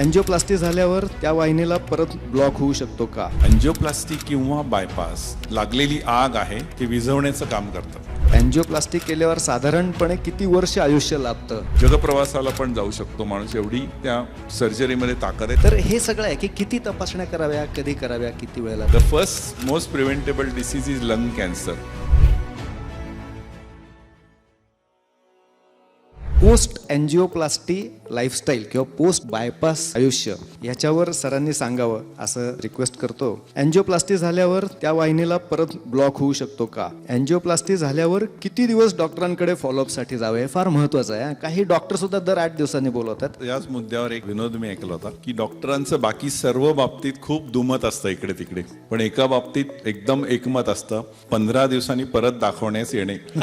Angioplasty झाल्यावर त्या वाहिनीला परत ब्लॉक होऊ शकतो का? अँजिओप्लास्टी किंवा बायपास लागलेली आग आहे ती विझवण्याचं काम करतं. अँजिओप्लास्टी केल्यावर साधारणपणे किती वर्ष आयुष्य लाभतं जगप्रवासाला पण जाऊ शकतो माणूस एवढी त्या सर्जरीमध्ये ताकद आहे. तर हे सगळं आहे की किती तपासण्या कराव्या कधी कराव्या किती वेळेला? The first most preventable disease is lung cancer post angioplasty lifestyle किंवा पोस्ट बायपास आयुष्य याच्यावर सरांनी सांगावं असं रिक्वेस्ट करतो. अँजिओप्लास्टी झाल्यावर त्या वाहिनीला परत ब्लॉक होऊ शकतो का? अँजिओप्लास्टी झाल्यावर किती दिवस डॉक्टरांकडे फॉलोअपसाठी जावे हे फार महत्वाचं आहे. काही डॉक्टर सुद्धा दर आठ दिवसांनी बोलवतात. याच मुद्द्यावर एक विनोद मी ऐकला होता की डॉक्टरांचं बाकी सर्व बाबतीत खूप दुमत असतं इकडे तिकडे. पण एका बाबतीत एकदम एकमत असतं. पंधरा दिवसांनी परत दाखवण्यास येणे.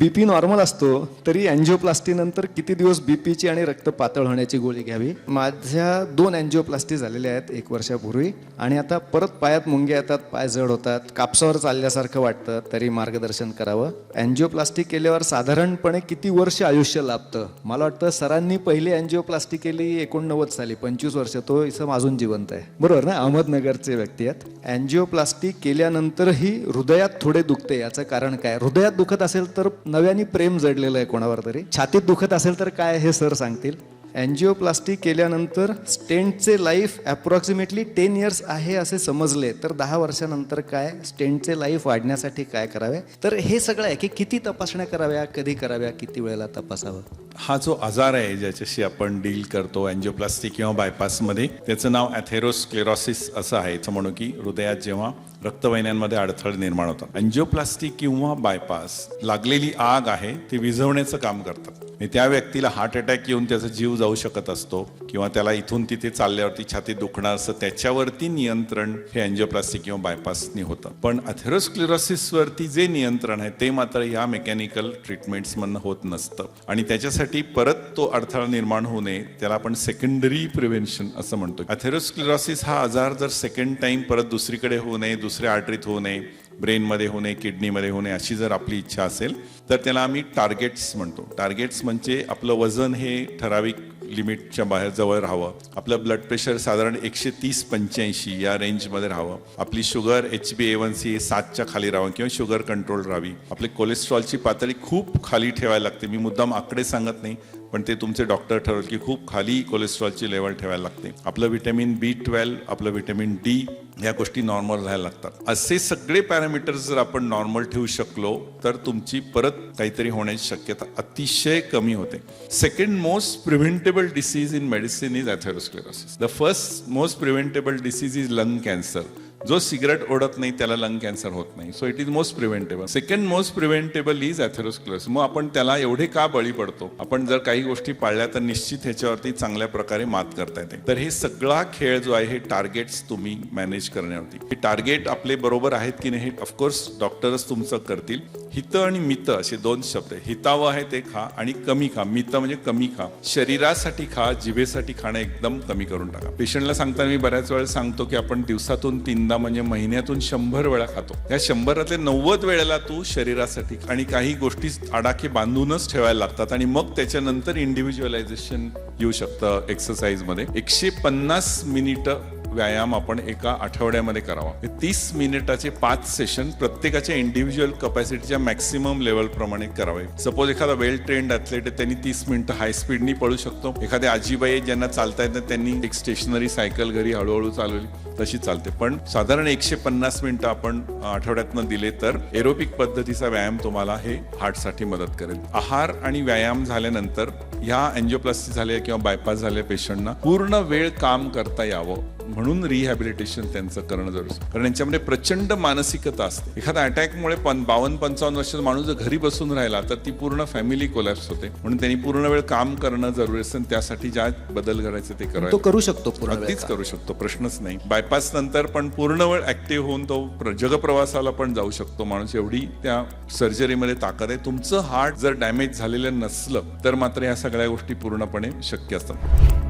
बीपी नॉर्मल असतो तरी अँजिओप्लास्टी नंतर किती दिवस बीपीची आणि रक्त पातळ होण्याची गोळी घ्यावी? माझ्या दोन अँजिओप्लास्टी झालेल्या आहेत एक वर्षापूर्वी. आणि आता परत पायात मुंग्या येतात पाय जड होतात कापसावर चालल्यासारखं वाटतं तरी मार्गदर्शन करावं. अँजिओप्लास्टी केल्यावर साधारणपणे किती वर्ष आयुष्य लाभतं? मला वाटतं सरांनी पहिली अँजिओप्लास्टी केली एकोणनव्वद साली. पंचवीस वर्ष तो इसम अजून जिवंत आहे. बरोबर ना? अहमदनगरचे व्यक्ती आहेत. अँजिओप्लास्टी केल्यानंतरही हृदयात थोडे दुखते. याचं कारण काय? हृदयात दुखत असेल तर नव्याने प्रेम जडलेलं आहे कोणावर तरी. छातीत दुखत असेल तर काय हे सर सांगतील? अँजिओप्लास्टी केल्यानंतर स्टेंटचे लाईफ अप्रॉक्सिमेटली टेन इयर्स आहे असे समजले. तर दहा वर्षानंतर काय? स्टेंटचे लाईफ वाढण्यासाठी काय करावे? तर हे सगळं आहे की किती तपासण्या कराव्या कधी कराव्या किती वेळेला तपासावं? हा जो आजार आहे ज्याच्याशी आपण डील करतो अँजिओप्लास्टिक किंवा बायपासमध्ये त्याचं नाव ॲथेरोस्क्लेरॉसिस असं आहे. याचं म्हणू की हृदयात जेव्हा रक्तवाहिन्यांमध्ये अडथळे निर्माण होतात. अँजिओप्लास्टिक किंवा बायपास लागलेली आग आहे ती विझवण्याचं काम करतात. आणि त्या व्यक्तीला हार्ट अटॅक येऊन त्याचा जीव जाऊ शकत असतो किंवा त्याला इथून तिथे चालल्यावरती छातीत दुखणार असतं त्याच्यावरती नियंत्रण हे अँजिओप्लास्टिक किंवा बायपासनी होतं. पण अथेरोस्क्लेरॉसिसवरती जे नियंत्रण आहे ते मात्र या मेकॅनिकल ट्रीटमेंट्समधनं होत नसतं. आणि त्याच्यासाठी परत तो अडथळा निर्माण होऊ नये त्याला आपण सेकंडरी प्रिव्हेन्शन असं म्हणतो. अथेरोस्क्लेरोसिस हा आजार जर सेकंड टाइम परत दुसरीकडे होऊ नये दुसऱ्या आर्टरीत होऊ नये ब्रेनमध्ये होऊ नये किडनीमध्ये होऊ नये अशी जर आपली इच्छा असेल तर त्याला आम्ही टार्गेट्स म्हणतो. टार्गेट्स म्हणजे आपलं वजन हे ठराविक लिमिटच्या बाहेर जवळ राहावं. आपलं ब्लड प्रेशर साधारण एकशे तीस पंच्याऐंशी या रेंजमध्ये राहावं. आपली sugar H B A one C सातच्या खाली राहावं किंवा शुगर कंट्रोल राहावी. आपली कोलेस्ट्रॉलची पातळी खूप खाली ठेवायला लागते. मी मुद्दाम आकडे सांगत नाही पण ते तुमचे डॉक्टर ठरवल की खूप खाली कोलेस्ट्रॉलची लेवल ठेवायला लागते. आपलं व्हिटॅमिन बी ट्वेल्व आपलं व्हिटॅमिन डी या गोष्टी नॉर्मल राहायला लागतात. असे सगळे पॅरामीटर्स जर आपण नॉर्मल ठेवू शकलो तर तुमची परत काहीतरी होण्याची शक्यता अतिशय कमी होते. Second most preventable disease in medicine is atherosclerosis the first most preventable disease is lung cancer जो सिगरेट ओढत नाही त्याला लंग कॅन्सर होत नाही. So it is most preventable second most preventable is atherosclerosis मग आपण त्याला एवढे का बळी पडतो? आपण जर काही गोष्टी पाळल्या तर निश्चित ह्याच्यावरती चांगल्या प्रकारे मात करता येते. तर हे सगळा खेळ जो आहे हे टार्गेट्स तुम्ही मॅनेज करण्यावरती. हे टार्गेट आपले बरोबर आहेत की नाही हे ऑफकोर्स डॉक्टरच तुमचं करतील. हित आणि मित असे दोन शब्द आहे हितावं आहे ते खा आणि कमी खा. मित म्हणजे कमी खा. शरीरासाठी खा जिभेसाठी खाणं एकदम कमी करून टाका. पेशंटला सांगताना मी बऱ्याच वेळा सांगतो की आपण दिवसातून तीनदा म्हणजे महिन्यातून शंभर वेळा खातो. या शंभरातले नव्वद वेळेला तू शरीरासाठी खा. आणि काही गोष्टी आडाखे बांधूनच ठेवायला लागतात आणि मग त्याच्यानंतर इंडिव्हिज्युअलायझेशन येऊ शकतं एक्सरसाइजमध्ये एकशे पन्नास मिनिटं व्यायाम आपण एका आठवड्यामध्ये करावा. तीस मिनिटाचे पाच सेशन प्रत्येकाच्या इंडिव्हिज्युअल कपॅसिटीच्या मॅक्सिमम लेवल प्रमाणे करावे. सपोज एखादा वेल ट्रेंड ॲथलेट आहे त्यांनी तीस मिनिटं हाय स्पीडनी पळू शकतो. एखाद्या आजीबाई ज्यांना चालता येत त्यांनी एक स्टेशनरी सायकल घरी हळूहळू चालवली तशी चालते. पण साधारण एकशे पन्नास मिनिटं आपण आठवड्यातनं दिले तर एरोपिक पद्धतीचा व्यायाम तुम्हाला हे हार्टसाठी मदत करेल. आहार आणि व्यायाम झाल्यानंतर ह्या अँजिओप्लास्टी झाल्या किंवा बायपास झालेल्या पेशंटना पूर्ण वेळ काम करता यावं म्हणून रिहॅबिलिटेशन त्यांचं करणं जरूर. कारण यांच्यामध्ये प्रचंड मानसिकता असते. एखाद्या अटॅकमुळे पण बावन्न पंचावन्न वर्षाचा माणूस जर घरी बसून राहिला तर ती पूर्ण फॅमिली कोलॅप्स होते. म्हणून त्यांनी पूर्ण वेळ काम करणं जरुरी असतं आणि त्यासाठी ज्या बदल करायचे ते तो करायचे करू शकतो अगदीच. करू शकतो प्रश्नच नाही. बायपास नंतर पण पूर्ण वेळ ऍक्टिव्ह होऊन तो प्र- जगप्रवासाला पण जाऊ शकतो माणूस. एवढी त्या सर्जरीमध्ये ताकद आहे. तुमचं हार्ट जर डॅमेज झालेलं नसलं तर मात्र या सगळ्या गोष्टी पूर्णपणे शक्य असतात.